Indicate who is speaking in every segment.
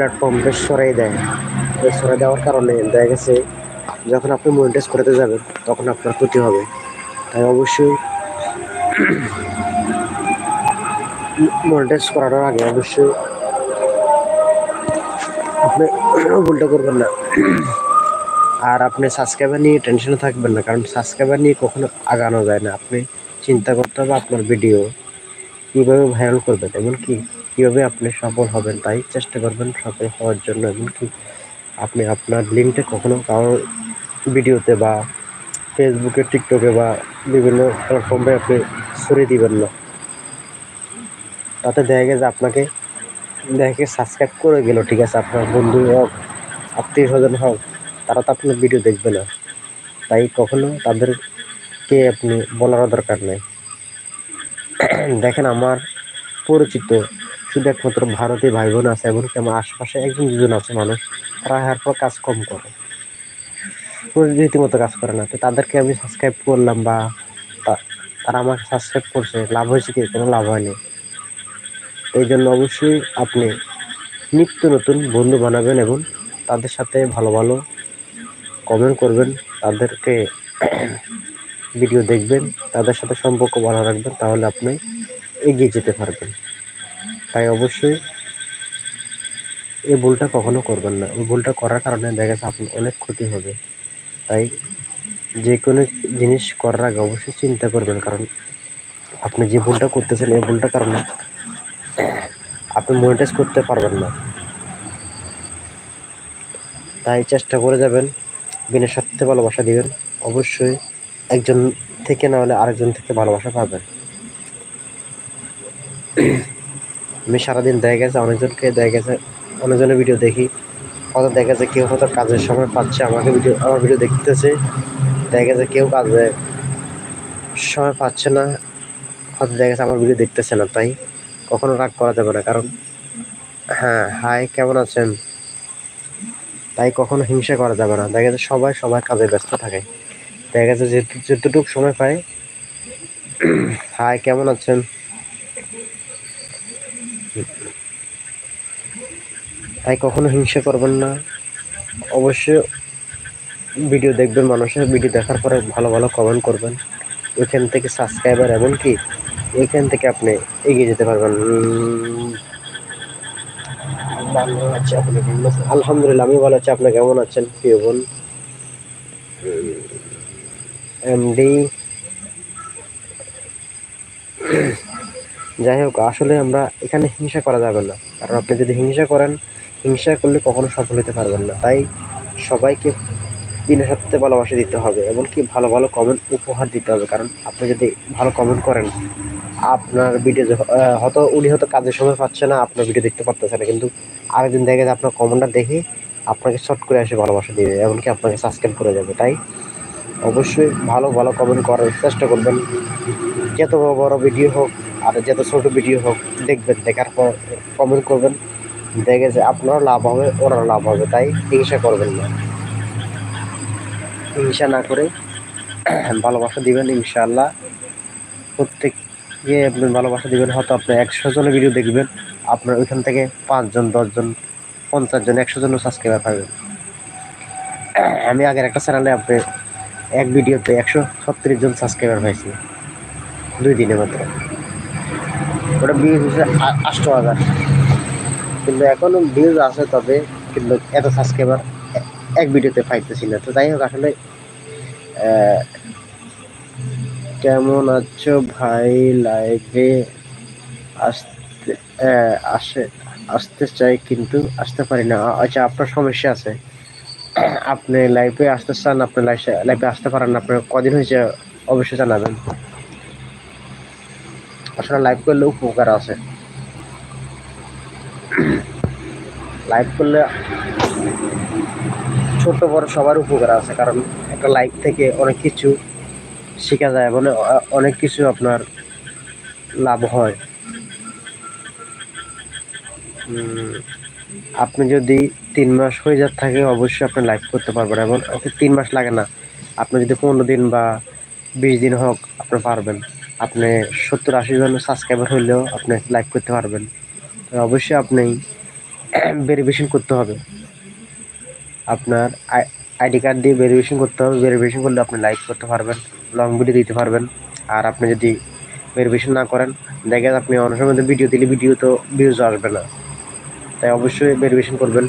Speaker 1: Platform বেশ সরাই দেয়। এই সরাই দেওয়ার কারণে দেখা গেছে, যখন আপনি মনিটাইজ করতে যাবেন, তখন আপনার ক্ষতি হবে। তাই অবশ্যই মনিটাইজ করানোর আগে অবশ্যই আপনি ভুলটা করবেন না। আর আপনি সাবস্ক্রাইবার নিয়ে টেনশনে থাকবেন না, কারণ সাবস্ক্রাইবার নিয়ে কখনো আগানো যায় না। আপনি চিন্তা করতে হবে আপনার ভিডিও কীভাবে ভাইরাল করবেন, এমনকি কীভাবে আপনি সফল হবেন তাই চেষ্টা করবেন সফল হওয়ার জন্য। এমনকি আপনি আপনার লিঙ্কটা কখনো কারোর ভিডিওতে বা ফেসবুকে টিকটকে বা বিভিন্ন প্ল্যাটফর্মে আপনি ছড়িয়ে দিবেন না। তাতে দেখা গেছে আপনাকে, দেখে সাবস্ক্রাইব করে গেল, ঠিক আছে? আপনার বন্ধু হোক, আত্মীয় স্বজন হোক, তারা তো আপনার ভিডিও দেখবে না। তাই কখনো তাদেরকে আপনি বলারও দরকার নেই। দেখেন, আমার পরিচিত শুধু একমাত্র ভারতীয় ভাই বোন আছে, এমনকি আমার আশপাশে একজন, দুজন আছে মানুষ, তারা এরপর কাজ কম করে। রীতিমতো কাজ করে না। তো তাদেরকে আমি সাবস্ক্রাইব করলাম বা তারা আমাকে সাবস্ক্রাইব করছে, লাভ হয়েছে কি? কোনো লাভ হয়নি। এই জন্য অবশ্যই আপনি নিত্য নতুন বন্ধু বানাবেন এবং তাদের সাথে ভালো ভালো কমেন্ট করবেন, তাদেরকে ভিডিও দেখবেন, তাদের সাথে সম্পর্ক ভালো রাখবেন, তাহলে আপনি এগিয়ে যেতে পারবেন। তাই অবশ্যই এই ভুলটা কখনো করবেন না। ওই ভুলটা করার কারণে দেখা গেছে আপনার অনেক ক্ষতি হবে। তাই যে কোনো জিনিস করার আগে অবশ্যই চিন্তা করবেন, কারণ আপনি যে ভুলটা করতেছেন, এই ভুলটার কারণে আপনি মনিটাইজ করতে পারবেন না। তাই চেষ্টা করে যাবেন বিনা স্বার্থে ভালোবাসা দিবেন। অবশ্যই একজন থেকে না হলে আরেকজন থেকে ভালোবাসা পাবেন। আমি সারাদিন দেখা গেছে, অনেকজনকে দেখা গেছে, অনেকজনের ভিডিও দেখি। হয়তো দেখা গেছে কেউ হয়তো কাজের সময় পাচ্ছে, আমাকে ভিডিও আমার ভিডিও দেখতেছে। দেখা গেছে কেউ কাজে সময় পাচ্ছে না, হয়তো দেখা গেছে আমার ভিডিও দেখতেছে না, তাই কখনো রাগ করা যাবে না। কারণ হ্যাঁ হাই কেমন আছেন? তাই কখনো হিংসা করা যাবে না। দেখা যাচ্ছে সবাই সবার কাজে ব্যস্ত থাকে। দেখা গেছে যে যতটুকু সময় পায়। হাই কেমন আছেন? তাই কখনো হিংসা করবেন না। অবশ্যই ভিডিও দেখবেন মানুষের ভিডিও দেখার পরে ভালো ভালো কমেন্ট করবেন। ওইখান থেকে সাবস্ক্রাইবার এমনকি এখান থেকে আপনি এগিয়ে যেতে পারবেন। আলহামদুলিল্লাহ, আমি ভালো আছি। আপনি কেমন আছেন, প্রিয় বোন? এমডি যাই হোক, আসলে আমরা এখানে হিংসা করা যাবে না। কারণ আপনি যদি হিংসা করেন হিংসা করলে কখনো সফল হতে পারবেন না। তাই সবাইকে বিনা সত্যি ভালোবাসা দিতে হবে এমনকি ভালো ভালো কমেন্ট উপহার দিতে হবে। কারণ আপনি যদি ভালো কমেন্ট করেন, আপনার ভিডিও হয়তো উনি হয়তো কাজের সময় পাচ্ছে না, আপনার ভিডিও দেখতে পারতেছে না। কিন্তু আরেকদিন দেখে যে আপনার কমেন্টটা দেখে আপনাকে শর্ট করে এসে ভালোবাসা দিবে, এমনকি আপনাকে সাবস্ক্রাইব করে যাবে। তাই অবশ্যই ভালো ভালো কমেন্ট করার চেষ্টা করবেন। যত বড় ভিডিও হোক আর যত ছোট ভিডিও হোক, দেখবেন, দেখার পর কমেন্ট করবেন। দেখে যে আপনারও লাভ হবে ওনারও লাভ হবে, তাই হিংসা করবেন না। হিংসা না করে ভালোবাসা দিবেন, ইনশাআল্লাহ। প্রত্যেককে আপনি ভালোবাসা দিবেন, হয়তো আপনি একশো জনের ভিডিও দেখবেন, আপনার ওইখান থেকে পাঁচজন, দশজন পঞ্চাশ জন একশো জনও সাবস্ক্রাইবার পাবেন। আমি আগের একটা চ্যানেলে আপনি এক ভিডিওতে একশো ছত্রিশ জন সাবস্ক্রাইবার পাইছি, দুই দিনে মাত্র ওটা ভিউজ হচ্ছে আষ্ট হাজার। কিন্তু এখনও ভিউজ আছে তবে কিন্তু এত সাবস্ক্রাইবার এক ভিডিওতে পাইতেছি না। তো যাই হোক, আসলে কেমন আছো ভাই লাইভে আসতে আসে, আসতে চাই কিন্তু আসতে পারি না। আচ্ছা আপনার সমস্যা আছে। আপনি লাইফে আসতে চান, আপনি লাইফে আসতে পারেন না আপনার কদিন হয়েছে অবশ্যই জানাবেন। আসলে লাইভ করলে উপকার আছে। লাইভ করলে ছোট বড় সবার উপকার আছে, কারণ একটা লাইভ থেকে অনেক কিছু শেখা যায় মানে অনেক কিছু আপনার লাভ হয়। আপনি যদি তিন মাস হয়ে যার থাকে অবশ্যই আপনি লাইভ করতে পারবেন এবং তিন মাস লাগে না, আপনি যদি পনেরো দিন বা বিশ দিন হোক আপনি পারবেন। আপনি সত্তর আশি জন সাবস্ক্রাইবার হইলেও আপনি লাইভ করতে পারবেন। অবশ্যই আপনি ভেরিফিকেশন করতে হবে। আপনার আইডি কার্ড দিয়ে ভেরিফিকেশন করতে হবে। ভেরিফিকেশন করলে আপনি লাইক করতে পারবেন লং ভিডিও দিতে পারবেন। আর আপনি যদি ভেরিফিকেশন না করেন, দেখেন আপনি অনেক সময় ভিডিও দিলে ভিডিও তো ভিউজ আসবে না। তাই অবশ্যই ভেরিফিকেশন করবেন।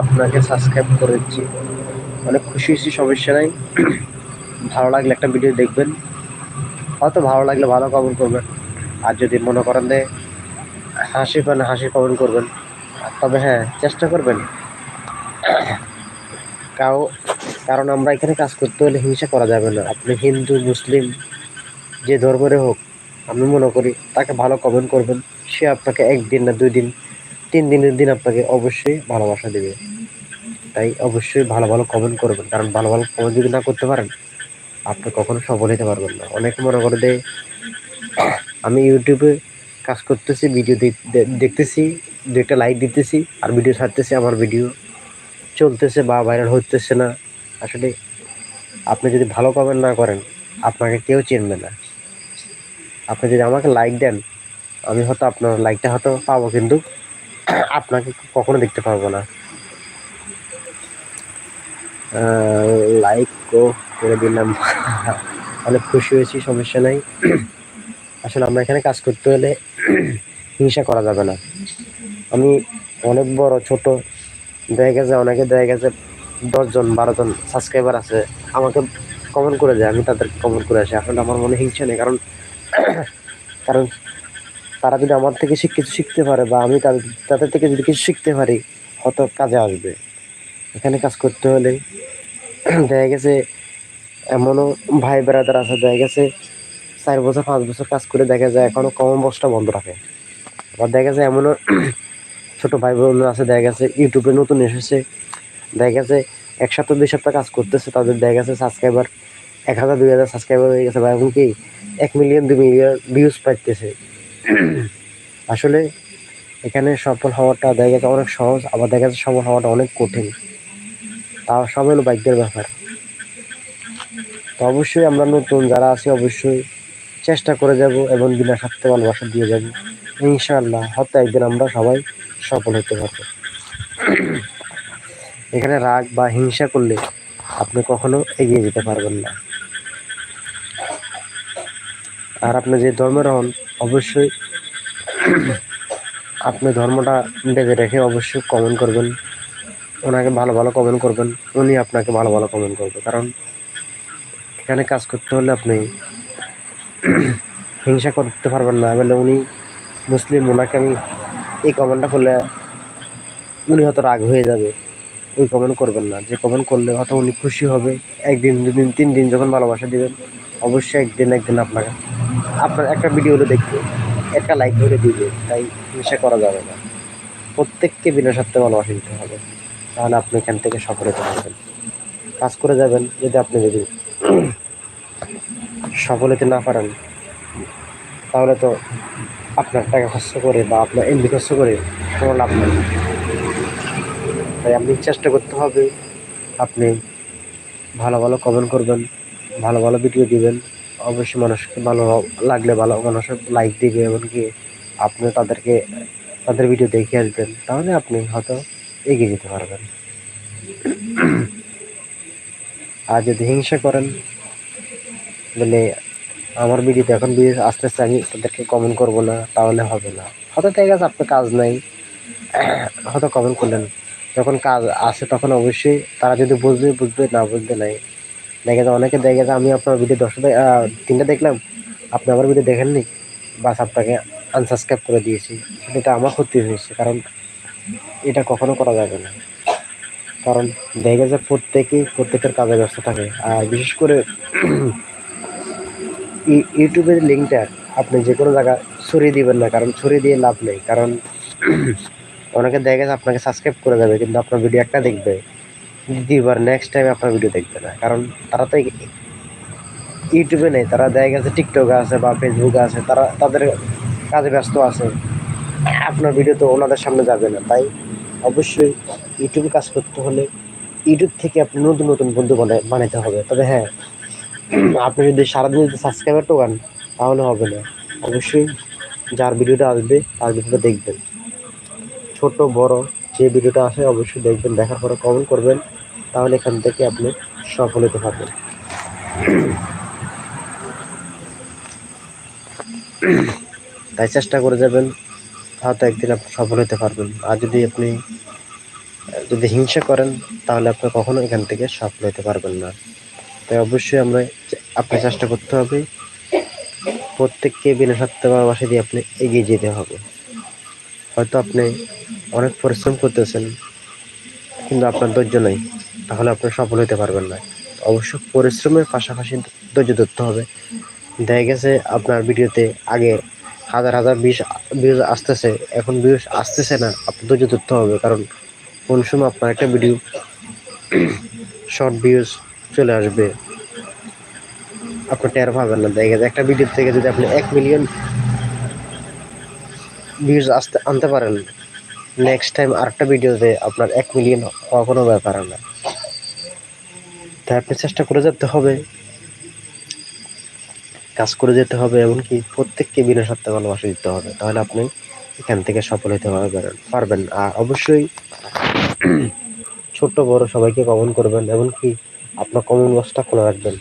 Speaker 1: আপনাকে সাবস্ক্রাইব করে দিচ্ছি অনেক খুশি হয়েছি, সমস্যা নাই। ভালো লাগলে একটা ভিডিও দেখবেন। হয়তো ভালো লাগলে ভালো কমেন্ট করবেন। আর যদি মনে করেন যে হাসি পান, হাসি কমেন্ট করবেন। তবে হ্যাঁ চেষ্টা করবেন। কাউ, কারণ আমরা এখানে কাজ করতে হলে হিংসা করা যাবে না। আপনি হিন্দু, মুসলিম, যে ধর্মের হোক, আমি মনে করি তাকে ভালো কমেন্ট করবেন। সে আপনাকে একদিন না দুই দিন, তিন দিনের দিন আপনাকে অবশ্যই ভালোবাসা দেবে। তাই অবশ্যই ভালো ভালো কমেন্ট করবেন। কারণ ভালো ভালো কমেন্ট যদি না করতে পারেন, আপনি কখনো সফল হতে পারবেন না। অনেকে মনে করে যে আমি ইউটিউবে কাজ করতেছি ভিডিও দেখতেছি, দু একটা লাইক দিতেছি আর ভিডিও ছাড়তেছি আমার ভিডিও চলতেছে বা ভাইরাল হতেছে না। আসলে আপনি যদি ভালো কমেন্ট না করেন, আপনাকে কেউ চিনবে না। আপনি যদি আমাকে লাইক দেন, আমি হয়তো আপনার লাইকটা হয়তো পাবো কিন্তু আপনাকে কখনো দেখতে পারব না। লাইকও করে দিলাম। অনেক খুশি হয়েছি, সমস্যা নাই। আসলে আমরা এখানে কাজ করতে হলে হিংসা করা যাবে না। আমি অনেক বড়, ছোট, দেখা গেছে অনেকে দেখা গেছে দশজন বারোজন সাবস্ক্রাইবার আছে, আমাকে কমেন্ট করে যায় আমি তাদেরকে কমেন্ট করে আসি। আসলে আমার মনে হিংসা নেই, কারণ কারণ তারা যদি আমার থেকে কিছু শিখতে পারে বা আমি তাদের তাদের থেকে যদি কিছু শিখতে পারি, হয়তো কাজে আসবে। এখানে কাজ করতে হলে দেখা গেছে এমনও ভাই বেড়াদার আছে, দেখা গেছে চার বছর, পাঁচ বছর কাজ করে দেখা যায় এখনও কমন বক্সটা বন্ধ রাখে। আবার দেখা যায় এমনও ছোটো ভাই বোন আছে, দেখা গেছে ইউটিউবে নতুন এসেছে। দেখা গেছে এক সপ্তাহ, দুই সপ্তাহ কাজ করতেছে, তাদের দেখা গেছে সাবস্ক্রাইবার এক হাজার, দুই হাজার সাবস্ক্রাইবার হয়ে গেছে, বা এখন কি এক মিলিয়ন দুই মিলিয়ন ভিউজ পাইতেছে। আসলে এখানে সফল হওয়াটা দেখা গেছে অনেক সহজ, আবার দেখা যাচ্ছে সফল হওয়াটা অনেক কঠিন। তাও সব হলো বাইকের ব্যাপার। তো অবশ্যই আমরা নতুন যারা আছি, অবশ্যই চেষ্টা করে যাব এবং বিনা স্বার্থে ভালোবাসা দিয়ে যাব। ইনশাআল্লাহ, হয়তো একদিন আমরা সবাই সফল হতে পারব। এখানে রাগ বা হিংসা করলে আপনি কখনো এগিয়ে যেতে পারবেন না। আর আপনি যে ধর্মের হন, অবশ্যই আপনি ধর্মটা বেঁধে রেখে অবশ্যই কমেন্ট করবেন। ওনাকে ভালো ভালো কমেন্ট করবেন। উনি আপনাকে ভালো ভালো কমেন্ট করবে। কারণ এখানে কাজ করতে হলে আপনি হিংসা করতে পারবেন না। বলে উনি মুসলিম, ওনাকে আমি এই কমেন্টটা করলে উনি হয়তো রাগ হয়ে যাবে। ওই কমেন্ট করবেন না। যে কমেন্ট করলে হয়তো উনি খুশি হবে। একদিন, দুদিন, তিন দিন যখন ভালোবাসা দেবেন, অবশ্যই একদিন একদিন আপনাকে, আপনার একটা ভিডিও হলে দেখবে। একটা লাইক করে দিবে। তাই হিংসা করা যাবে না। প্রত্যেককে বিনা স্বার্থে ভালোবাসা দিতে হবে। তাহলে আপনি এখান থেকে সফল হতে পারবেন। কাজ করে যাবেন, যদি আপনি যদি সফল হতে না পারেন, তাহলে তো আপনার টাকা খরচ করে বা আপনার এমবি খরচ করে কোনো লাভ নেই। তাই আপনি চেষ্টা করতে হবে, আপনি ভালো ভালো কমেন্ট করবেন, ভালো ভালো ভিডিও দিবেন। অবশ্যই মানুষকে ভালো লাগলে ভালো মানুষ লাইক দিবে, এমনকি আপনি তাদেরকে, তাদের ভিডিও দেখে আসবেন, তাহলে আপনি হয়তো এগিয়ে যেতে পারবেন। আর যদি হিংসা করেন বলে আমার ভিডিওতে এখন ভিডিও আস্তে আস্তে আমি তাদেরকে কমেন্ট করব না, তাহলে হবে না। হয়তো দেখা গেছে আপনার কাজ নাই। হয়তো কমেন্ট করলেন। যখন কাজ আসে তখন অবশ্যই তারা যদি বুঝবে বুঝবে, না বুঝবে নাই। দেখা যায় অনেকে দেখা গেছে আমি আপনার ভিডিও দশটা তিনটা দেখলাম। আপনি আমার ভিডিও দেখেননি? বাস আপনাকে আনসাবস্ক্রাইব করে দিয়েছি। এটা আমার ক্ষতি হয়েছে, কারণ এটা কখনো করা যাবে না। কারণ দেখা যায় প্রত্যেকেই, প্রত্যেকের কাজে ব্যস্ত থাকে। আর বিশেষ করে ইউটিউবের লিঙ্কটা আপনি যে কোনো জায়গায় ছড়িয়ে দিবেন না, কারণ ছড়িয়ে দিয়ে লাভ নেই। কারণ অনেকে দেখে আপনাকে সাবস্ক্রাইব করে যাবে কিন্তু আপনার ভিডিও একটা দেখবে, দ্বিতীয়বার নেক্সট টাইম আপনার ভিডিও দেখবে না। কারণ তারা তো ইউটিউবে নেই, তারা দেখা গেছে টিকটকে আছে বা ফেসবুকে আছে, তারা তাদের কাজে ব্যস্ত আছে। আপনার ভিডিও তো ওনাদের সামনে যাবে না। তাই অবশ্যই ইউটিউবে কাজ করতে হলে ইউটিউব থেকে আপনি নতুন নতুন বন্ধু বানাইতে হবে। তবে হ্যাঁ আপনি যদি সারাদিন যদি সাবস্ক্রাইবার টোকান তাহলে হবে না। অবশ্যই যার ভিডিওটা আসবে, তার ভিডিওটা দেখবেন। ছোট, বড় যে ভিডিওটা আসে, অবশ্যই দেখবেন, দেখার পরে কমেন্ট করবেন, তাহলে এখান থেকে আপনি সফল হতে পারবেন। তাই চেষ্টা করে যাবেন, হয়তো একদিন আপনি সফল হতে পারবেন। আর যদি আপনি, যদি হিংসা করেন, তাহলে আপনি কখনো এখান থেকে সফল হতে পারবেন না। তাই অবশ্যই আমরা আপনি চেষ্টা করতে হবে। প্রত্যেককে বিনা স্বার্থে ভালোবাসা দিয়ে আপনি এগিয়ে যেতে হবে। হয়তো আপনি অনেক পরিশ্রম করতেছেন, কিন্তু আপনার ধৈর্য নেই, তাহলে আপনি সফল হতে পারবেন না। অবশ্য পরিশ্রমের পাশাপাশি ধৈর্য ধরতে হবে। দেখা গেছে আপনার ভিডিওতে আগে হাজার হাজার বিশ ভিউজ আসতেছে, এখন ভিউজ আসতেছে না, আপনি ধৈর্য ধরতে হবে। কারণ কোন সময় আপনার একটা ভিডিও, শর্ট ভিউজ চলে আসবে। আপনি টের পাবেন না। দেখা একটা ভিডিও থেকে যদি আপনি এক মিলিয়ন ভিউজ আসতে, আনতে পারেন নেক্সট টাইম আরেকটা ভিডিওতে আপনার এক মিলিয়ন হওয়া কোনো ব্যাপার না। তাই আপনি চেষ্টা করে যেতে হবে। কাজ করে যেতে হবে, এমনকি প্রত্যেককে বিনা স্বার্থে ভালোবাসা দিতে হবে। তাহলে আপনি এখান থেকে সফল হতে পারবেন পারবেন। আর অবশ্যই ছোট বড় সবাইকে কমন করবেন, এমনকি আপনার কমন বক্সটা খোলা রাখবেন।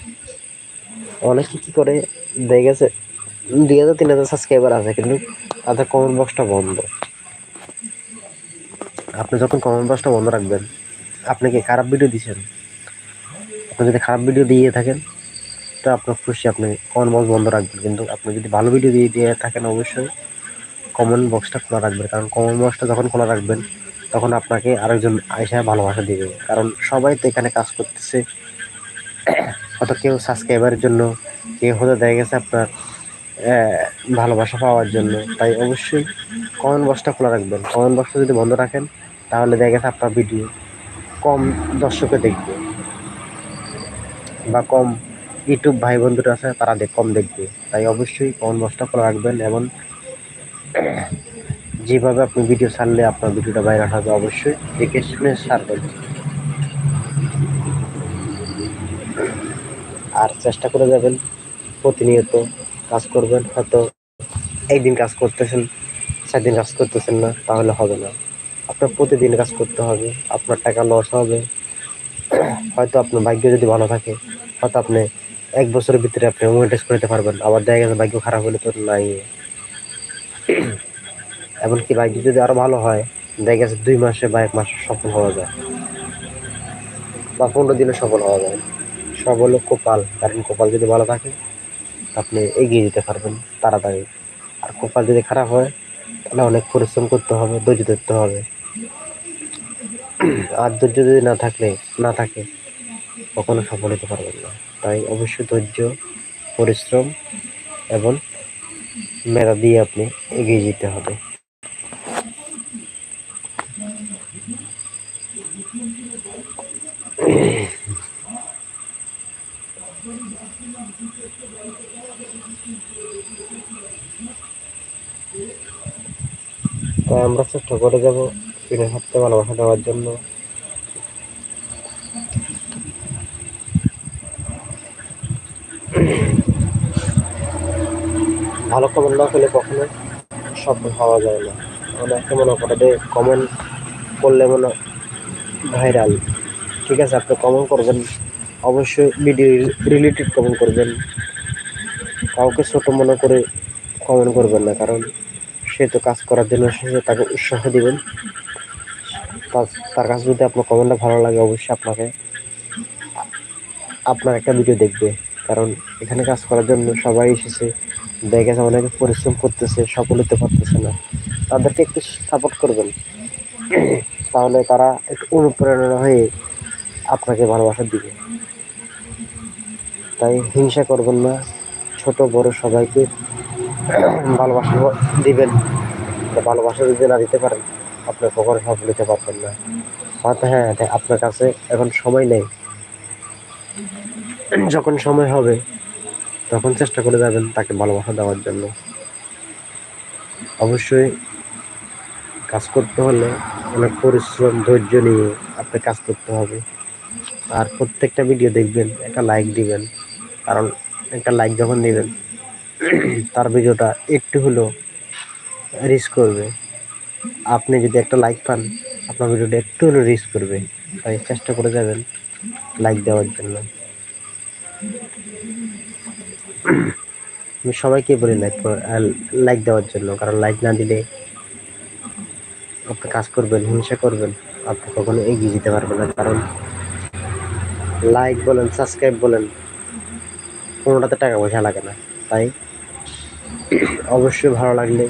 Speaker 1: অনেকে কী করে, দেখা গেছে, দুই হাজার, তিন হাজার সাবস্ক্রাইবার আছে, কিন্তু তাদের কমন বক্সটা বন্ধ। আপনি যখন কমন বক্সটা বন্ধ রাখবেন, আপনি কি খারাপ ভিডিও দিচ্ছেন? আপনি যদি খারাপ ভিডিও দিয়ে থাকেন, তো আপনার খুশি আপনি কমন বক্স বন্ধ রাখবেন। কিন্তু আপনি যদি ভালো ভিডিও দিয়ে দিয়ে থাকেন, অবশ্যই কমন বক্সটা খোলা রাখবেন। কারণ কমন বক্সটা যখন খোলা রাখবেন, তখন আপনাকে আরেকজন আয়সা ভালোবাসা দিবে। কারণ সবাই তো এখানে কাজ করতেছে হয়তো কেউ সাবস্ক্রাইবারের জন্য, কেউ হয়তো দেখা গেছে আপনার ভালোবাসা পাওয়ার জন্য। তাই অবশ্যই কমেন্ট বক্সটা খোলা রাখবেন। কমেন্ট বক্সটা যদি বন্ধ রাখেন, তাহলে দেখা গেছে আপনার ভিডিও কম দর্শকে দেখবে বা কম ইউটিউব ভাই বন্ধুরা আছে, তারা কম দেখবে। তাই অবশ্যই কমেন্ট বক্সটা খোলা রাখবেন এবং যেভাবে আপনি ভিডিও ছাড়লে আপনার ভিডিওটা ভাইরাল হবে, অবশ্যই দেখে শুনে ছাড়বেন আর চেষ্টা করে যাবেন, প্রতিনিয়ত কাজ করবেন, হয়তো একদিন কাজ করতেছেন চার দিন কাজ করতেছেন না, তাহলে হবে না। আপনার প্রতিদিন কাজ করতে হবে, আপনার টাকা লস হবে। হয়তো আপনার ভাগ্য যদি ভালো থাকে, হয়তো আপনি এক বছরের ভিতরে আপনি মনিটাইজ করতে পারবেন, আবার দেখা গেছে ভাগ্য খারাপ হলে তো নাই। এমনকি ভাগ্য যদি আরও ভালো হয়, দেখা গেছে দুই মাসে বা এক মাসে সফল হওয়া যায়, বা পনেরো দিনে সফল হওয়া যায়। সব হলো কপাল। কারণ কপাল যদি ভালো থাকে আপনি এগিয়ে যেতে পারবেন তাড়াতাড়ি। আর কপাল যদি খারাপ হয়, তাহলে অনেক পরিশ্রম করতে হবে, ধৈর্য ধরতে হবে। আর ধৈর্য যদি না থাকলে, না থাকে, কখনো সফল হতে পারবেন না। তাই অবশ্যই ধৈর্য, পরিশ্রম এবং মেধা দিয়ে আপনি এগিয়ে যেতে হবে। তাই আমরা চেষ্টা করে যাব ফিরে হাঁটতে ভালোবাসা দেওয়ার জন্য। ভালো কমেন্ট না পেলে কখনো সফল হওয়া যায় না। অনেকে মনে করে যে কমেন্ট করলে মনে ভাইরাল ঠিক আছে, আপনি কমেন্ট করবেন, অবশ্যই ভিডিও রিলেটেড কমেন্ট করবেন। কাউকে ছোট মনে করে কমেন্ট করবেন না, কারণ তো কাজ করার জন্য এসেছে তাকে উৎসাহ দিবেন। তার কাছে যদি আপনার কমেন্টটা ভালো লাগে, অবশ্যই আপনাকে আপনার একটা ভিডিও দেখবে। কারণ এখানে কাজ করার জন্য সবাই এসেছে, দেখা গেছে অনেকে পরিশ্রম করতেছে সফল হতে পারতেছে না। তাদেরকে একটু সাপোর্ট করবেন। তাহলে তারা একটু অনুপ্রেরণা হয়ে আপনাকে ভালোবাসা দিবে। তাই হিংসা করবেন না। ছোট বড় সবাইকে ভালোবাসা দিবেন ভালোবাসা যদি না দিতে পারেন আপনার কখনো সফল হতে পারবেন না। হয়তো হ্যাঁ আপনার কাছে এখন সময় নেই। যখন সময় হবে, তখন চেষ্টা করে যাবেন তাকে ভালোবাসা দেওয়ার জন্য। অবশ্যই কাজ করতে হলে অনেক পরিশ্রম, ধৈর্য নিয়ে আপনি কাজ করতে হবে। আর প্রত্যেকটা ভিডিও দেখবেন, একটা লাইক দিবেন। কারণ একটা লাইক যখন দিবেন তার ভিডিওটা একটু হলেও রিচ করবে। আপনি যদি একটা লাইক পান, আপনার ভিডিওটা একটু হলেও রিচ করবে। তাই চেষ্টা করে যাবেন লাইক দেওয়ার জন্য। আমি সবাইকে বলি লাইক লাইক দেওয়ার জন্য। কারণ লাইক না দিলে আপনি কাজ করবেন, হিংসা করবেন, আপনি কখনো এগিয়ে যেতে পারবেন না। কারণ লাইক বলেন সাবস্ক্রাইব বলেন, কোনোটাতে টাকা পয়সা লাগে না। তাই অবশ্যই ভালো লাগলে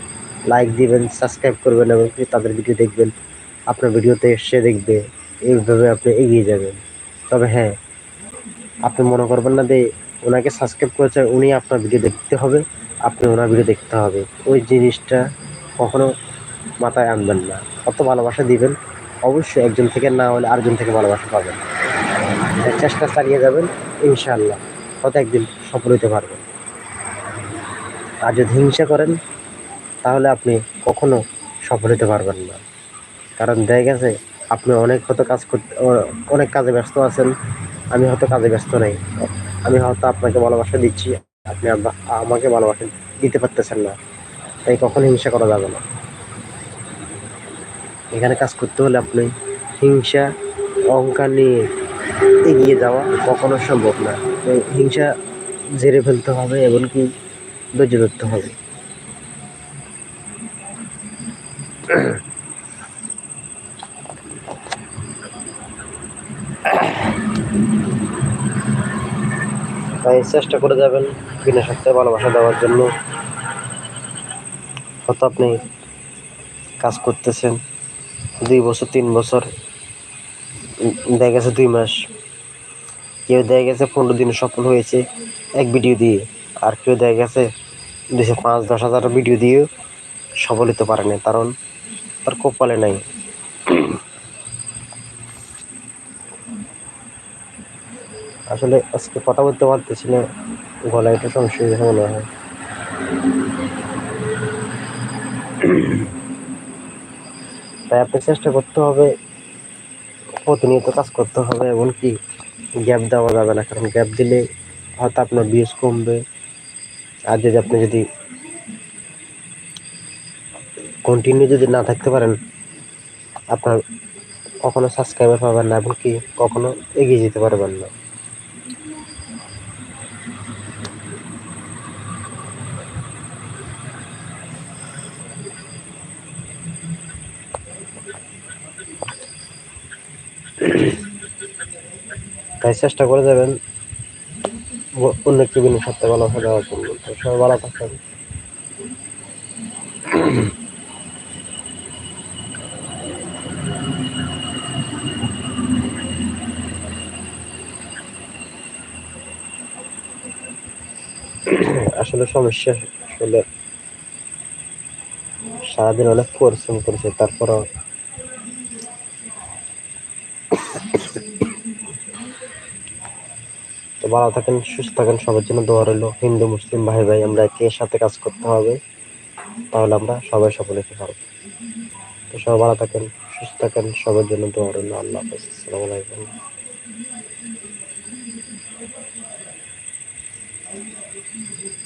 Speaker 1: লাইক দিবেন সাবস্ক্রাইব করবেন এবং তাদের ভিডিও দেখবেন। আপনার ভিডিওতে সে দেখবে, এইভাবে আপনি এগিয়ে যাবেন। তবে হ্যাঁ আপনি মনে করবেন না যে ওনাকে সাবস্ক্রাইব করেছে, উনি আপনার ভিডিও দেখতে হবে, আপনি ওনার ভিডিও দেখতে হবে। ওই জিনিসটা কখনো মাথায় আনবেন না। কত ভালোবাসা দিবেন, অবশ্যই একজন থেকে না হলে আরেকজন থেকে ভালোবাসা পাবেন। চেষ্টা চালিয়ে যাবেন, ইনশাআল্লাহ। হয়তো একদিন সফল হতে পারবেন আর যদি হিংসা করেন, তাহলে আপনি কখনো সফল হতে পারবেন না। কারণ দেখা গেছে, আপনি অনেক হয়তো কাজ করতে অনেক কাজে ব্যস্ত আছেন, আমি হয়তো কাজে ব্যস্ত নেই। আমি হয়তো আপনাকে ভালোবাসা দিচ্ছি, আপনি আমাকে ভালোবাসা দিতে পারতেছেন না। তাই কখনো হিংসা করা যাবে না। এখানে কাজ করতে হলে আপনি হিংসা, অহংকার নিয়ে এগিয়ে যাওয়া কখনো সম্ভব না। হিংসা ঝেড়ে ফেলতে হবে, এমনকি ধৈর্য ধরতে হবে। তাই চেষ্টা করে যাবেন বিনা সপ্তাহে ভালোবাসা দেওয়ার জন্য। হয়তো আপনি কাজ করতেছেন? দুই বছর, তিন বছর? দেখা গেছে দুই মাস। কেউ দেখা গেছে পনেরো দিনে সফল হয়েছে। এক ভিডিও দিয়ে। আর কেউ দেখা গেছে দুশো পাঁচ, দশ হাজার ভিডিও দিয়েও সফল হতে পারে না কারণ তার কপালে নাই। আসলে আজকে কথা বলতে পারতেছি না, গলায় একটু সমস্যা মনে হয়। তাই আপনি চেষ্টা করতে হবে, প্রতিনিয়ত কাজ করতে হবে, এমনকি গ্যাপ দেওয়া যাবে না, কারণ গ্যাপ দিলে হয়তো আপনার ভিউজ কমবে। আর যদি আপনি যদি কন্টিনিউ যদি না থাকতে পারেন, আপনার কখনো সাবস্ক্রাইবার পাবেন না, এমনকি কখনো এগিয়ে যেতে পারবেন না। তাই চেষ্টা করে যাবেন। অন্য একটু দিনের সাথে ভালোবাসা দেওয়ার জন্য। তো সবাই ভালো থাকবেন। আসলে সমস্যা আসলে সারাদিন অনেক পরিশ্রম করেছে, তারপরও ভালো থাকেন, সুস্থ থাকেন। সবার জন্য দোয়া রইল। হিন্দু, মুসলিম ভাই ভাই, আমরা একে সাথে কাজ করতে হবে। তাহলে আমরা সবাই সফল হতে পারব। তো সবাই ভালো থাকেন, সুস্থ থাকেন। সবার জন্য দোয়া রইল। আল্লাহ হাফেজ। আসসালামু আলাইকুম।